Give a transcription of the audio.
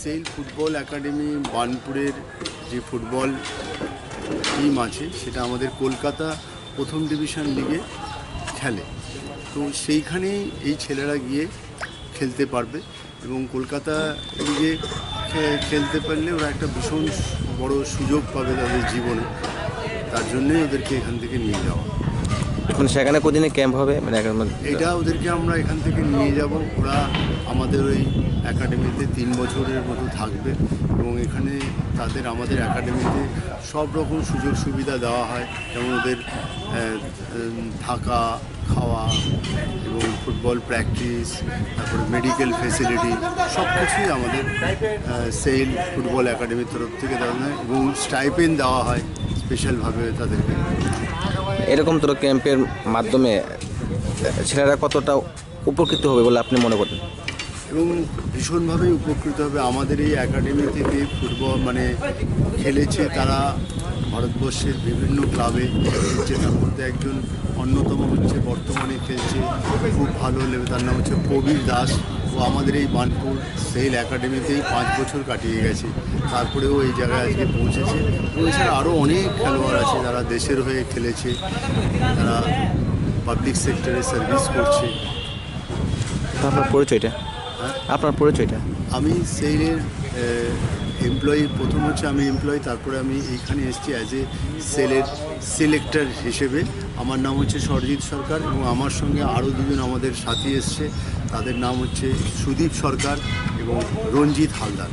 Sell football academy, বার্নপুরের যে football team আছে, সেটা আমাদের কলকাতা প্রথম ডিভিশন লিগে খেলে। তো সেইখানেই এই ছেলেরা গিয়ে খেলতে পারবে এবং কলকাতা লিগে খেলতে পারলে ওরা একটা ভীষণ বড় সুযোগ পাবে তাদের জীবনে। তার জন্যই ওদেরকে এখান থেকে নিয়ে যাওয়া। মানে সেখানে কদিনে ক্যাম্প হবে? মানে এখন এটা ওদেরকে আমরা এখান থেকে নিয়ে যাব। ওরা আমাদের ওই একাডেমিতে তিন বছরের মতো থাকবে এবং এখানে তাদের আমাদের একাডেমিতে সব রকম সুযোগ সুবিধা দেওয়া হয়। যেমন ওদের থাকা, খাওয়া এবং ফুটবল প্র্যাকটিস, তারপরে মেডিকেল ফেসিলিটি সব কিছুই আমাদের সেল ফুটবল একাডেমির তরফ থেকে দেওয়া হয় এবং স্টাইপেন দেওয়া হয় স্পেশালভাবে তাদেরকে। এরকম তোর ক্যাম্পের মাধ্যমে ছেলেরা কতটা উপকৃত হবে বলে আপনি মনে করেন এবং ভীষণভাবেই উপকৃত হবে। আমাদের এই একাডেমি থেকে ফুটবল মানে খেলেছে তারা ভারতবর্ষের বিভিন্ন ক্লাবে খেলছে। তার মধ্যে একজন অন্যতম হচ্ছে বর্তমানে খেলছে। খুব ভালো লেভেল, তার নাম হচ্ছে কবির দাস। ও আমাদের এই বানপুর সেল একাডেমিতেই পাঁচ বছর কাটিয়ে গেছে। তারপরেও এই জায়গায় আজকে পৌঁছেছে। এছাড়া আরও অনেক খেলোয়াড় আছে যারা দেশের হয়ে খেলেছে। তারা পাবলিক সেক্টরে সার্ভিস করছে। আপনার পরিচয়টা? আপনার পরিচয়টা? আমি সেইলের এমপ্লয়ি প্রথম হচ্ছে আমি এমপ্লয়ি তারপরে আমি এইখানে এসেছি অ্যাজ এ সেলের সিলেক্টর হিসেবে। আমার নাম হচ্ছে সরজিৎ সরকার এবং আমার সঙ্গে আরও দুজন আমাদের সাথী এসছে। তাদের নাম হচ্ছে সুদীপ সরকার এবং রঞ্জিত হালদার।